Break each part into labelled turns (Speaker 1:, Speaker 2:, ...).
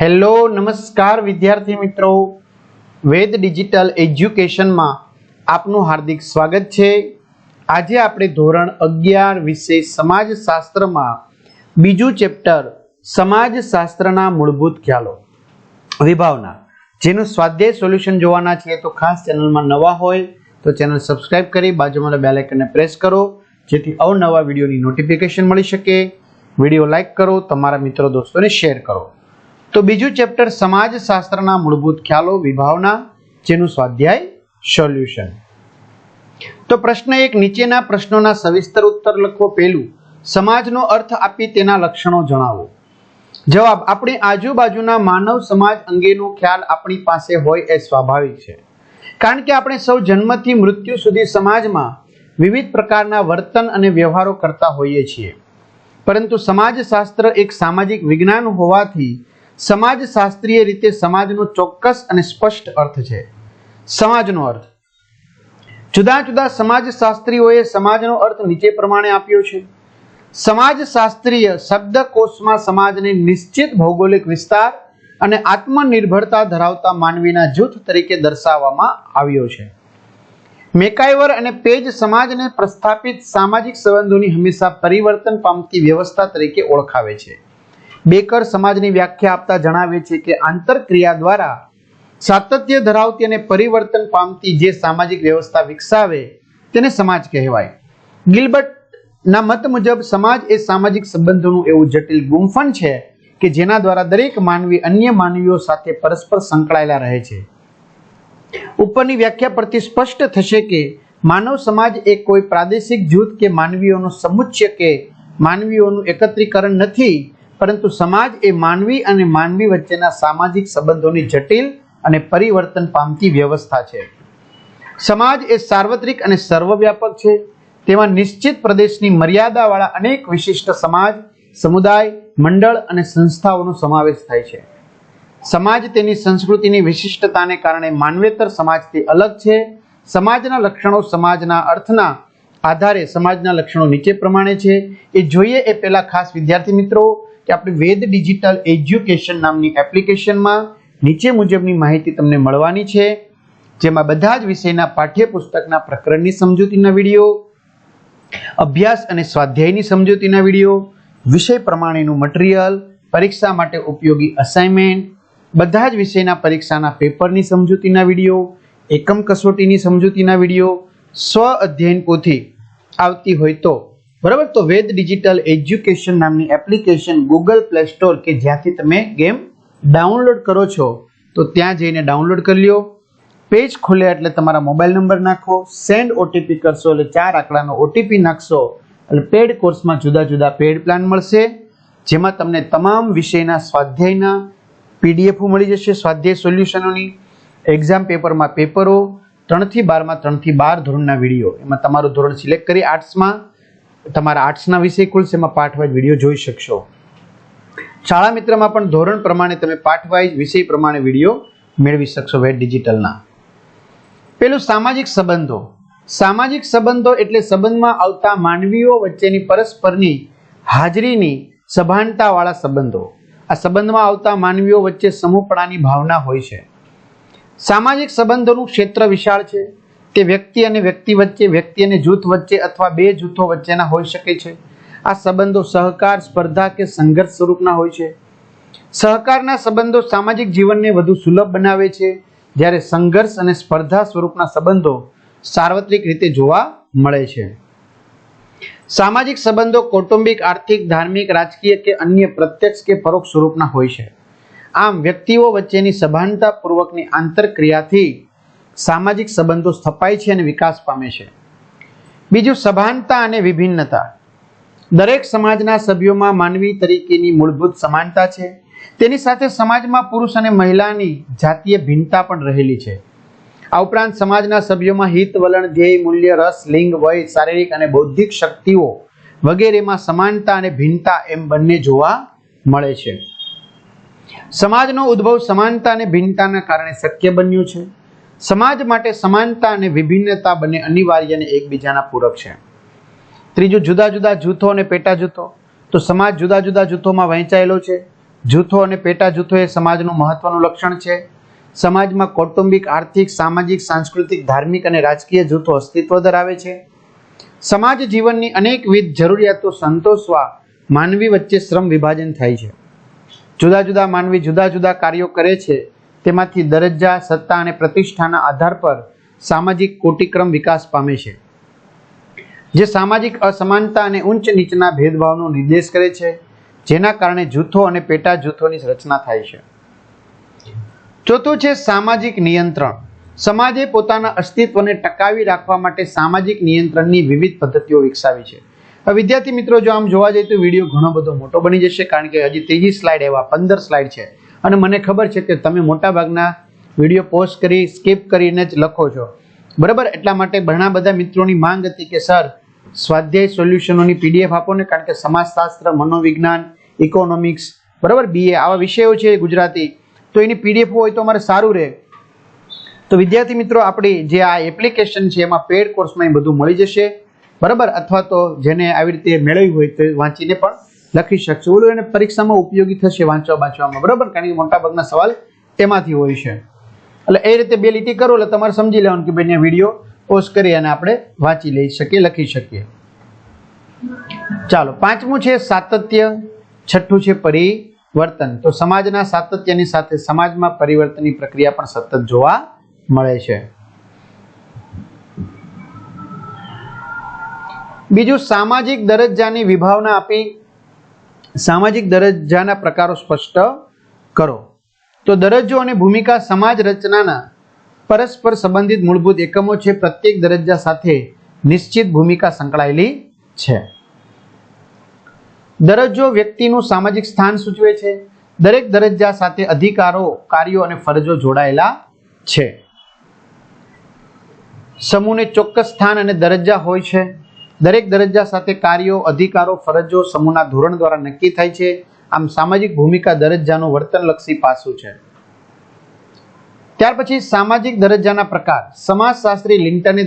Speaker 1: Hello, નમસ્કાર વિદ્યાર્થી મિત્રો. વેદ ડિજિટલ એજ્યુકેશનમાં આપનું હાર્દિક સ્વાગત છે. આજે આપણે ધોરણ અગિયાર વિશે સમાજશાસ્ત્રમાં બીજું ચેપ્ટર સમાજશાસ્ત્રના મૂળભૂત ખ્યાલો વિભાવના. જેનું સ્વાધ્યાય સોલ્યુશન જોવાના છીએ તો ખાસ ચેનલમાં નવા હોય તો ચેનલ સબસ્ક્રાઇબ કરી બાજુમાં બેલ આઇકનને પ્રેસ કરો, જેથી અવનવા વિડીયોની નોટિફિકેશન મળી શકે. વીડિયો લાઈક કરો, તમારા મિત્રો, દોસ્તોને શેર કરો. તો બીજું ચેપ્ટર સમાજશાસ્ત્રના મૂળભૂત ખ્યાલો, વિભાવના, જેનું સ્વાધ્યાય સોલ્યુશન. તો પ્રશ્ન એક, નીચેના પ્રશ્નોના સવિસ્તર ઉત્તર લખો પહેલું. સમાજનો અર્થ આપી તેના લક્ષણો જણાવો. જવાબ, આપણી આજુબાજુના માનવ સમાજ અંગેનો ખ્યાલ આપણી પાસે હોય એ સ્વાભાવિક છે. કારણ કે આપણે સૌ જન્મથી મૃત્યુ સુધી સમાજમાં વિવિધ પ્રકારના વર્તન અને વ્યવહારો કરતા હોઈએ છીએ. પરંતુ સમાજશાસ્ત્ર એક સામાજિક વિજ્ઞાન હોવાથી સમાજશાસ્ત્રીય રીતે સમાજનો ચોક્કસ અને સ્પષ્ટ અર્થ છે. સમાજનો અર્થ. જુદા જુદા સમાજશાસ્ત્રીઓએ સમાજનો અર્થ નીચે પ્રમાણે આપ્યો છે. સમાજશાસ્ત્રીય શબ્દકોશમાં સમાજને નિશ્ચિત ભૌગોલિક વિસ્તાર અને આત્મનિર્ભરતા ધરાવતા માનવીના જૂથ તરીકે દર્શાવવામાં આવ્યો છે. મેકાઈવર અને પેજ સમાજને પ્રસ્થાપિત સામાજિક સંબંધોની હંમેશા પરિવર્તન પામતી વ્યવસ્થા તરીકે ઓળખાવે છે. બેકર સમાજની વ્યાખ્યા આપતા જણાવે છે કે આંતરક્રિયા દ્વારા સાતત્ય ધરાવતી અને પરિવર્તન પામતી જે સામાજિક વ્યવસ્થા વિકસાવે તેને સમાજ કહેવાય. ગિલબર્ટના મત મુજબ, સમાજ એ સામાજિક સંબંધોનું એવું જટિલ ગુંફન છે કે જેના દ્વારા દરેક માનવી અન્ય માનવીઓ સાથે પરસ્પર સંકળાયેલા રહે છે. ઉપરની વ્યાખ્યા પરથી સ્પષ્ટ થશે કે માનવ સમાજ એ કોઈ પ્રાદેશિક જૂથ કે માનવીઓનો સમુચ્ચય કે માનવીઓનું એકત્રીકરણ નથી પરંતુ સમાજ એ માનવી અને માનવી વચ્ચેના સામાજિક સંબંધોની જટિલ અને પરિવર્તન પામતી વ્યવસ્થા છે. સમાજ એ સાર્વત્રિક અને સર્વવ્યાપક છે. તેમાં નિશ્ચિત પ્રદેશની મર્યાદાવાળા અનેક વિશિષ્ટ સમાજ, સમુદાય, મંડળ અને સંસ્થાઓનો સમાવેશ થાય છે. સમાજ તેની સંસ્કૃતિની વિશિષ્ટતાને કારણે માનવેતર સમાજથી અલગ છે. સમાજના લક્ષણો સમાજના અર્થના આધારે સમાજના લક્ષણો નીચે પ્રમાણે છે. એ જોઈએ એ પહેલા ખાસ વિદ્યાર્થી મિત્રો કે આપણે વેદ ડિજિટલ એજ્યુકેશન નામની એપ્લિકેશનમાં નીચે મુજબની માહિતી તમને મળવાની છે. જેમાં બધા જ વિષયના પાઠ્યપુસ્તકના પ્રકરણની સમજૂતીના વીડિયો, અભ્યાસ અને સ્વાધ્યાયની સમજૂતીના વીડિયો, વિષય પ્રમાણેનું મટીરિયલ, પરીક્ષા માટે ઉપયોગી અસાઇનમેન્ટ, બધા જ વિષયના પરીક્ષાના પેપરની સમજૂતીના વીડિયો, એકમ કસોટીની સમજૂતીના વીડિયો, સ્વ અધ્યયન પોથી આવતી હોય તો બરાબર? તો વેદ ડિજિટલ એજ્યુકેશન નામની એપ્લિકેશન ગૂગલ પ્લે સ્ટોર કે જ્યાંથી તમે ગેમ ડાઉનલોડ કરો છો, તો ત્યાં જઈને ડાઉનલોડ કરી લ્યો. પેજ ખોલે એટલે તમારા મોબાઈલ નંબર નાખો. સેન્ડ ઓટીપી કરશો એટલે ચાર આંકડાનો ઓટીપી નાખશો એટલે પેડ કોર્સમાં જુદા જુદા પેડ પ્લાન મળશે. જેમાં તમને તમામ વિષયના સ્વાધ્યાયના પીડીએફ મળી જશે, સ્વાધ્યાય સોલ્યુશનોની, એક્ઝામ પેપરમાં પેપરો, ત્રણથી બારમાં ત્રણથી બાર ધોરણના વીડિયો. એમાં તમારું ધોરણ સિલેક્ટ કરી આર્ટ્સમાં તમારા આર્ટ્સના વિષય કુલ સેમાં પાઠ વીડિયો જોઈ શકશો. શાળા મિત્રમાં પણ ધોરણ પ્રમાણે તમે પાઠ વિષય પ્રમાણે વીડિયો મેળવી શકશો વેટ ડિજિટલના. પેલું સામાજિક સંબંધો. સામાજિક સંબંધો એટલે સંબંધમાં આવતા માનવીઓ વચ્ચેની પરસ્પરની હાજરીની સભાનતાવાળા સંબંધો. આ સંબંધમાં આવતા માનવીઓ વચ્ચે સમૂહપણાની ભાવના હોય છે. સામાજિક સંબંધોનું ક્ષેત્ર વિશાળ છે. તે વ્યક્તિ અને વ્યક્તિ વચ્ચે, વ્યક્તિ અને જૂથ વચ્ચે અથવા બે જૂથો વચ્ચેના હોઈ શકે છે. આ સંબંધો સહકાર, સ્પર્ધા કે સંઘર્ષ સ્વરૂપના હોય છે. સહકારના સંબંધો સામાજિક જીવનને વધુ સુલભ બનાવે છે. જ્યારે સંઘર્ષ અને સ્પર્ધા સ્વરૂપના સંબંધો સાર્વત્રિક રીતે જોવા મળે છે. સામાજિક સંબંધો કૌટુંબિક, આર્થિક, ધાર્મિક, રાજકીય કે અન્ય પ્રત્યક્ષ કે પરોક્ષ સ્વરૂપના હોય છે. આમ વ્યક્તિઓ વચ્ચેની સભાનતાપૂર્વકની આંતરક્રિયાથી સામાજિક સંબંધો સ્થપાય છે અને વિકાસ પામે છે. બીજું, સભાનતા અને વિભિન્નતા. દરેક સમાજના સભ્યોમાં માનવી તરીકેની મૂળભૂત સમાનતા છે. તેની સાથે સમાજમાં પુરુષ અને મહિલાની જાતીય ભિન્નતા પણ રહેલી છે. આ ઉપરાંત સમાજના સભ્યોમાં હિત, વલણ, ધ્યેય, મૂલ્ય, રસ, લિંગ, વય, શારીરિક અને બૌદ્ધિક શક્તિઓ વગેરેમાં સમાનતા અને ભિન્નતા એમ બંને જોવા મળે છે. સમાજનો ઉદ્ભવ સમાનતા અને ભિન્નતાના કારણે શક્ય બન્યું છે. સમાજ માટે સમાનતા અને વિભિન્નતા બંને અનિવાર્ય અને એકબીજાના પૂરક છે. ત્રીજું, જુદા જુદા જૂથો અને પેટા જૂથો. તો સમાજ જુદા જુદા જૂથોમાં વહેંચાયેલો છે. જૂથો અને પેટા જૂથો એ સમાજનું મહત્વનું લક્ષણ છે. સમાજમાં કૌટુંબિક, આર્થિક, સામાજિક, સાંસ્કૃતિક, ધાર્મિક અને રાજકીય જૂથો અસ્તિત્વ ધરાવે છે. સમાજ જીવનની અનેકવિધ જરૂરિયાતો સંતોષવા માનવી વચ્ચે શ્રમ વિભાજન થાય છે. જુદા જુદા માનવી જુદા જુદા કાર્યો કરે છે. તેમાંથી દરજ્જા, સત્તા અને પ્રતિષ્ઠાના આધાર પર સામાજિક કોટિક્રમ વિકાસ પામે છે. જે સામાજિક અસમાનતા અને ઉચ્ચ નીચના ભેદભાવનો નિર્દેશ કરે છે, જેના કારણે જૂથો અને પેટા જૂથોની રચના થાય છે. ચોથું છે સામાજિક નિયંત્રણ. સમાજે પોતાના અસ્તિત્વને ટકાવી રાખવા માટે સામાજિક નિયંત્રણની વિવિધ પદ્ધતિઓ વિકસાવી છે. વિદ્યાર્થી મિત્રો, જો આમ જોવા જઈએ તો વીડિયો ઘણો બધો મોટો બની જશે, કારણ કે હજી ત્રીજી સ્લાઇડ એવા પંદર સ્લાઇડ છે. અને મને ખબર છે કે તમે મોટાભાગના વીડિયો પોસ્ટ કરી, સ્કીપ કરીને જ લખો છો. બરાબર? એટલા માટે ઘણા બધા મિત્રોની માંગ હતી કે, સર, સ્વાધ્યાય સોલ્યુશનોની પીડીએફ આપો ને, કારણ કે સમાજશાસ્ત્ર, મનોવિજ્ઞાન, ઇકોનોમિક્સ, બરાબર? બીએ આવા વિષયો છે ગુજરાતી. તો એની પીડીએફ હોય તો અમારે સારું રહે. તો વિદ્યાર્થી મિત્રો, આપણી જે આ એપ્લિકેશન છે, એમાં પેડ કોર્સમાં એ બધું મળી જશે. બરાબર? અથવા તો જેને આવી રીતે મેળવ્યું હોય તો વાંચીને પણ લખી શકશો. ઓલું એને પરીક્ષામાં ઉપયોગી થશે વાંચવા વાંચવામાં બરાબર? કારણ કે મોટાભાગના સવાલ તેમાંથી હોય છે. એટલે એ રીતે બે લીટી કરો, એટલે તમારે સમજી લેવાનું કે ભાઈ વીડિયો પોસ્ટ કરી અને આપણે વાંચી લઈ શકીએ, લખી શકીએ. ચાલો, પાંચમું છે સાતત્ય, છઠ્ઠું છે પરિવર્તન. તો સમાજના સાતત્યની સાથે સમાજમાં પરિવર્તનની પ્રક્રિયા પણ સતત જોવા મળે છે. બીજું, સામાજિક દરજ્જાની વિભાવના આપી સામાજિક દરજ્જાના પ્રકારો સ્પષ્ટ કરો. તો દરજ્જો અને ભૂમિકા સમાજ રચનાના પરસ્પર સંબંધિત મૂળભૂત એકમો છે. પ્રત્યેક દરજ્જા સાથે નિશ્ચિત ભૂમિકા સંકળાયેલી છે. દરજ્જો વ્યક્તિનું સામાજિક સ્થાન સૂચવે છે. દરેક દરજ્જા સાથે અધિકારો, કાર્યો અને ફરજો જોડાયેલા છે. સમૂહને ચોક્કસ સ્થાન અને દરજ્જા હોય છે. દરેક દરજ્જા સાથે કાર્યો, અધિકારો, ફરજો સમૂહના ધોરણ દ્વારા નક્કી થાય છે. આમ સામાજિક ભૂમિકા દરજ્જાનું વર્તનલક્ષી પાસું છે. ત્યાર પછી સામાજિક દરજ્જાના પ્રકાર. સમાજશાસ્ત્રી લિન્ટને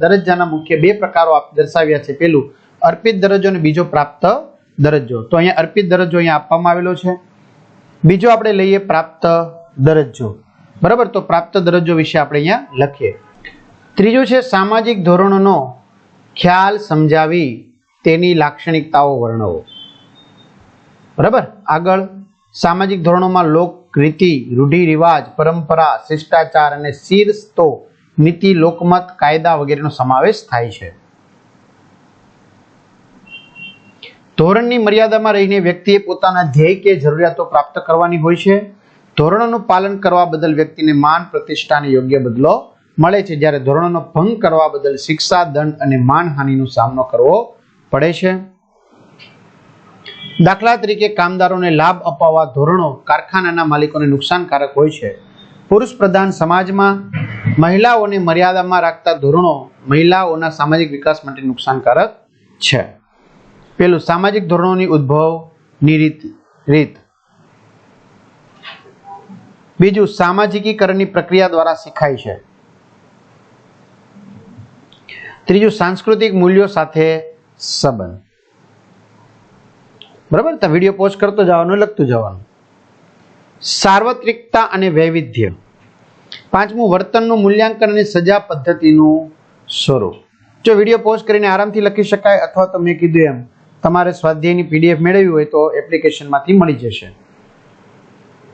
Speaker 1: દરજ્જાના મુખ્ય બે પ્રકારો દર્શાવ્યા છે. પેલું અર્પિત દરજ્જો અને બીજો પ્રાપ્ત દરજ્જો. તો અહીંયા અર્પિત દરજ્જો અહીંયા આપવામાં આવેલો છે. બીજો આપણે લઈએ પ્રાપ્ત દરજ્જો. બરાબર? તો પ્રાપ્ત દરજ્જો વિશે આપણે અહીંયા લખીએ. ત્રીજો છે સામાજિક ધોરણોનો ખ્યાલ સમજાવી તેની લાક્ષણિકતાઓ વર્ણવો. બરાબર? આગળ સામાજિક ધોરણોમાં લોક રીતિ રૂઢિ રિવાજ પરંપરા, શિષ્ટાચાર અને શિરસ્તો નીતિ, લોકમત, કાયદા વગેરેનો સમાવેશ થાય છે. ધોરણની મર્યાદામાં રહીને વ્યક્તિએ પોતાના ધ્યેય કે જરૂરિયાતો પ્રાપ્ત કરવાની હોય છે. ધોરણોનું પાલન કરવા બદલ વ્યક્તિને માન પ્રતિષ્ઠાને યોગ્ય બદલો મળે છે જ્યારે ધોરણોનો ભંગ કરવા બદલ શિક્ષા, દંડ અને માનહાનિનો સામનો કરવો પડે છે. દાખલા તરીકે કામદારોને લાભ અપાવવા ધોરણો કારખાનાના માલિકોને નુકસાનકારક હોય છે. પુરુષ પ્રધાન સમાજમાં મહિલાઓને મર્યાદામાં રાખતા ધોરણો મહિલાઓના સામાજિક વિકાસ માટે નુકસાનકારક છે. પેલું સામાજિક ધોરણોની ઉદ્ભવની રીત રીત. બીજું સામાજિકીકરણની પ્રક્રિયા દ્વારા શીખાય છે. ત્રીજું સાંસ્કૃતિક મૂલ્યો સાથે સંબંધ. બરાબર? તો વીડિયો પોસ્ટ કરતો જવાનું લખતું જવાનું. સાર્વત્રિકતા અને વૈવિધ્ય. પાંચમું, વર્તનનું મૂલ્યાંકન અને સજા પદ્ધતિનું સ્વરૂપ. જો વીડિયો પોસ્ટ કરીને આરામથી લખી શકાય અથવા તો મેં કીધું એમ, તમારે સ્વાધ્યાયની પીડીએફ મેળવવી હોય તો એપ્લિકેશનમાંથી મળી જશે.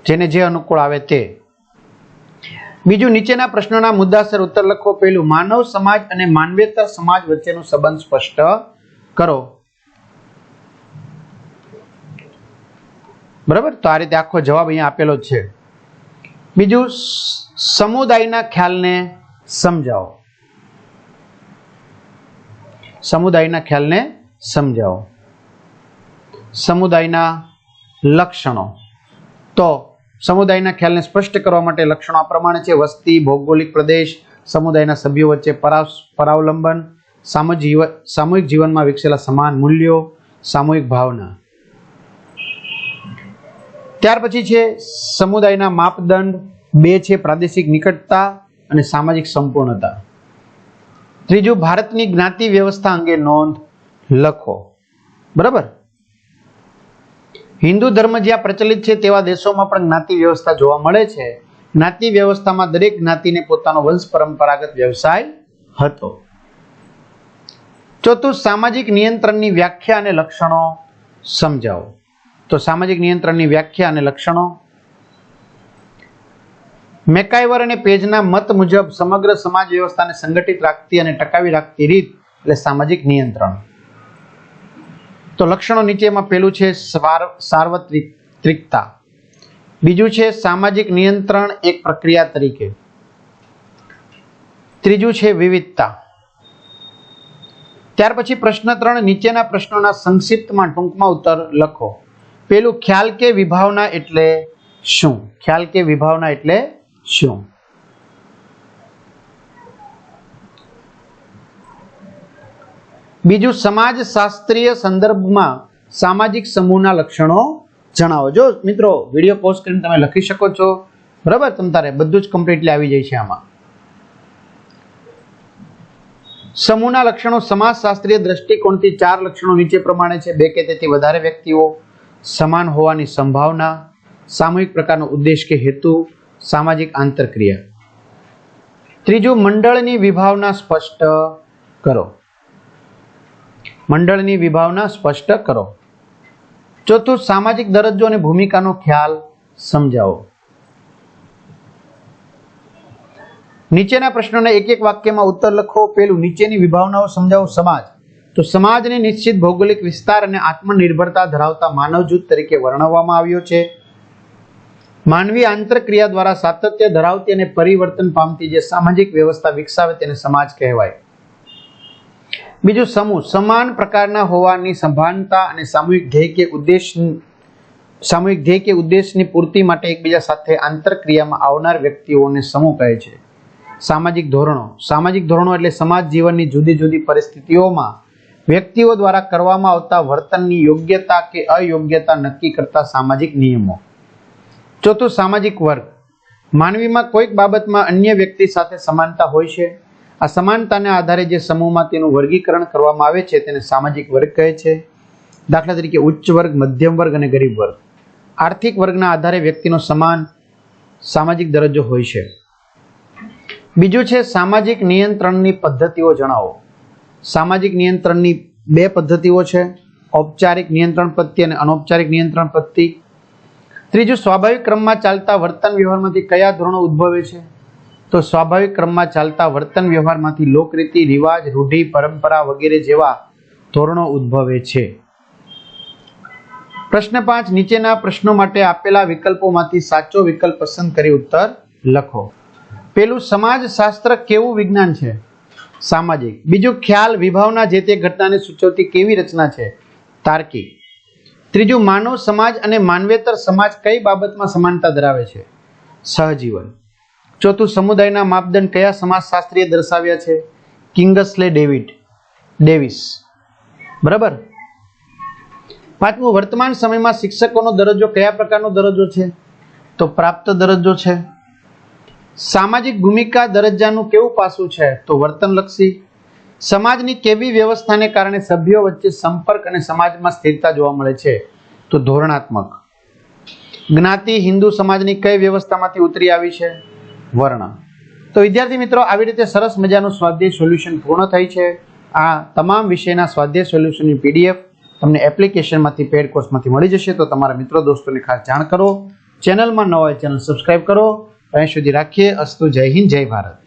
Speaker 1: જેને જે અનુકૂળ આવે તે. બીજું નીચેના પ્રશ્નોના મુદ્દાસર ઉત્તર લખો. પહેલું, માનવ સમાજ અને માનવેતર સમાજ વચ્ચેનો સંબંધ સ્પષ્ટ કરો. બરાબર? તો આ રીતે આખો જવાબ અહીંયા આપેલો છે. બીજું, સમુદાયના ખ્યાલને સમજાવો. સમુદાયના ખ્યાલને સમજાવો. સમુદાયના લક્ષણો. તો સમુદાયના ખ્યાલને સ્પષ્ટ કરવા માટે લક્ષણો આ પ્રમાણે છે. વસ્તી, ભૌગોલિક પ્રદેશ, સમુદાયના સભ્યો વચ્ચે પરાવ- પરાવલંબન, સામૂહિક સામૂહિક જીવનમાં વિકસેલા સમાન મૂલ્યો, સામૂહિક ભાવના. ત્યાર પછી છે સમુદાયના માપદંડ. બે છે પ્રાદેશિક નિકટતા અને સામાજિક સંપૂર્ણતા. ત્રીજું, ભારતની જ્ઞાતિ વ્યવસ્થા અંગે નોંધ લખો. બરાબર? હિન્દુ ધર્મ જ્યાં પ્રચલિત છે તેવા દેશોમાં પણ જ્ઞાતિ વ્યવસ્થા જોવા મળે છે. જ્ઞાતિ વ્યવસ્થામાં દરેક જ્ઞાતિને પોતાનો વંશ પરંપરાગત વ્યવસાય હતો. ચોથું, સામાજિક નિયંત્રણની વ્યાખ્યા અને લક્ષણો સમજાવો. તો સામાજિક નિયંત્રણની વ્યાખ્યા અને લક્ષણો. મેકાઈવર અને પેજના મત મુજબ સમગ્ર સમાજ વ્યવસ્થાને સંગઠિત રાખતી અને ટકાવી રાખતી રીત એટલે સામાજિક નિયંત્રણ. તો લક્ષણો નીચેમાં પેલું છે સાર્વત્રિકતા. બીજું છે સામાજિક નિયંત્રણ એક પ્રક્રિયા તરીકે. ત્રીજું છે વિવિધતા. ત્યાર પછી પ્રશ્ન ત્રણ, નીચેના પ્રશ્નોના સંક્ષિપ્તમાં ટૂંકમાં ઉત્તર લખો. પેલું ખ્યાલ કે વિભાવના એટલે શું? ખ્યાલ કે વિભાવના એટલે શું? બીજું સમાજ શાસ્ત્રીય સંદર્ભમાં સામાજિક સમૂહના લક્ષણો જણાવો. જો મિત્રો વીડિયો પોસ્ટ કરીને તમે લખી શકો છો, બરાબર? તમ તારે બધું જ કમ્પ્લીટલી આવી જાય છે આમાં. સમૂહના લક્ષણો સમાજશાસ્ત્રીય દ્રષ્ટિકોણથી ચાર લક્ષણો નીચે પ્રમાણે છે. બે કે તેથી વધારે વ્યક્તિઓ, સમાન હોવાની સંભાવના, સામૂહિક પ્રકારનો ઉદ્દેશ કે હેતુ, સામાજિક આંતરક્રિયા. ત્રીજું, મંડળની વિભાવના સ્પષ્ટ કરો. મંડળની વિભાવના સ્પષ્ટ કરો. ચોથું, સામાજિક દરજ્જો અને ભૂમિકાનો ખ્યાલ સમજાવો. નીચેના પ્રશ્નોને એક એક વાક્યમાં ઉત્તર લખો. પેલું, નીચેની વિભાવનાઓ સમજાવો સમાજ. તો સમાજને નિશ્ચિત ભૌગોલિક વિસ્તાર અને આત્મનિર્ભરતા ધરાવતા માનવ જૂથ તરીકે વર્ણવવામાં આવ્યો છે. માનવી આંતરક્રિયા દ્વારા સાતત્ય ધરાવતી અને પરિવર્તન પામતી જે સામાજિક વ્યવસ્થા વિકસાવે તેને સમાજ કહેવાય. બીજું સમૂહ સમાન પ્રકારના હોવાની સભાનતા અને સામૂહિક ધ્યેય કે ઉદ્દેશ સામૂહિક ધ્યેય કે ઉદ્દેશની પૂર્તિ માટે એકબીજા સાથે આંતરક્રિયામાં આવનાર વ્યક્તિઓને સમૂહ કહે છે. સામાજિક ધોરણો. સામાજિક ધોરણો એટલે સમાજ જીવનની જુદી જુદી પરિસ્થિતિઓમાં વ્યક્તિઓ દ્વારા કરવામાં આવતા વર્તનની યોગ્યતા કે અયોગ્યતા નક્કી કરતા સામાજિક નિયમો. ચોથું સામાજિક વર્ગ. માનવીમાં કોઈક બાબતમાં અન્ય વ્યક્તિ સાથે સમાનતા હોય છે? આ સમાનતાને આધારે જે સમૂહમાં તેનું વર્ગીકરણ કરવામાં આવે છે, તેને સામાજિક વર્ગ કહે છે. દાખલા તરીકે ઉચ્ચ વર્ગ, મધ્યમ વર્ગ અને ગરીબ વર્ગ. આર્થિક વર્ગના આધારે વ્યક્તિનો સમાન સામાજિક દરજ્જો હોય છે. બીજું છે સામાજિક નિયંત્રણની પદ્ધતિઓ જણાવો. સામાજિક નિયંત્રણની બે પદ્ધતિઓ છે. ઔપચારિક નિયંત્રણ પદ્ધતિ અને અનૌપચારિક નિયંત્રણ પદ્ધતિ. ત્રીજું, સ્વાભાવિક ક્રમમાં ચાલતા વર્તન વ્યવહારમાંથી કયા ધોરણો ઉદ્ભવે છે? તો સ્વાભાવિક ક્રમમાં ચાલતા વર્તન વ્યવહારમાંથી લોકરીતિ, રિવાજ, રૂઢિ, પરંપરા વગેરે જેવા ધોરણો ઉદ્ભવે છે. પ્રશ્ન પાંચ, નીચેના પ્રશ્નો માટે આપેલા વિકલ્પોમાંથી સાચો વિકલ્પ પસંદ કરી ઉત્તર લખો. પેલું સમાજ શાસ્ત્ર કેવું વિજ્ઞાન છે? સામાજિક. બીજું, ખ્યાલ, વિભાવના જે તે ઘટનાને સૂચવતી કેવી રચના છે? તાર્કિક. ત્રીજું, માનવ સમાજ અને માનવેતર સમાજ કઈ બાબતમાં સમાનતા ધરાવે છે? સહજીવન. ચોથું સમુદાયના માપદંડ કયા સમાજશાસ્ત્રીએ દર્શાવ્યા છે? Kingsley David. ડેવિસ. બરાબર? પાંચમું, વર્તમાન સમયમાં શિક્ષકોનો દરજ્જો કયા પ્રકારનો દરજ્જો છે? તો પ્રાપ્ત દરજ્જો છે. સામાજિક ભૂમિકા દરજ્જાનું કેવું પાસું છે? તો વર્તનલક્ષી. સમાજની કેવી વ્યવસ્થાને કારણે સભ્યો વચ્ચે સંપર્ક અને સમાજમાં સ્થિરતા જોવા મળે છે? તો ધોરણાત્મક. જ્ઞાતિ હિન્દુ સમાજની કઈ વ્યવસ્થામાંથી ઉતરી આવી છે? વર્ણ. તો વિદ્યાર્થી મિત્રો, આવી રીતે સરસ મજાનું સ્વાધ્યાય સોલ્યુશન પૂર્ણ થાય છે. આ તમામ વિષયના સ્વાધ્યાય સોલ્યુશનની પીડીએફ તમને એપ્લિકેશનમાંથી, પેડ કોર્સમાંથી મળી જશે. તો તમારા મિત્રો દોસ્તોને ખાસ જાણ કરો. ચેનલમાં ન હોય ચેનલ સબસ્ક્રાઈબ કરો. અહીં સુધી રાખીએ. અસ્તુ જય હિન્દ, જય ભારત.